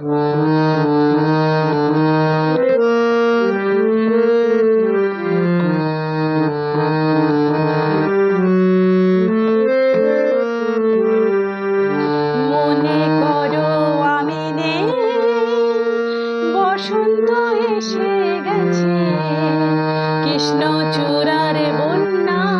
বসন্ত এসে গেছে। কৃষ্ণ চূড়ার বন্যা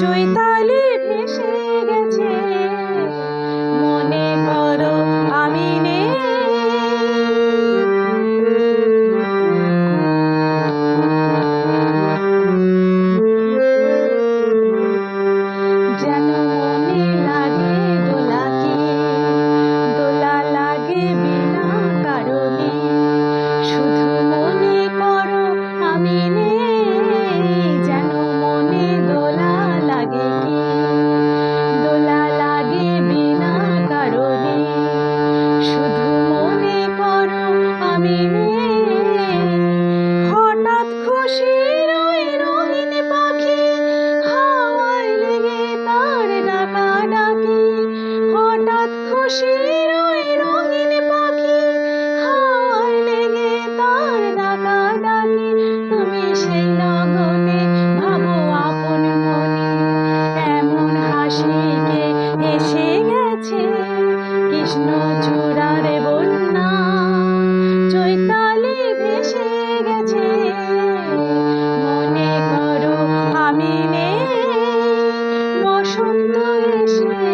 চৈতালি ভেসে গেছে। মনে করো আমি যেন আমি হঠাৎ খুশির ওই রঙিন পাখি, হাওয়ায় লেগে রঙিন পাখি, হাওয়ায় লেগে তার তুমি সেই লগনে ভাবো আপন মনে, এমন হাসিকে গেছে কৃষ্ণ চূড়ার Thank you.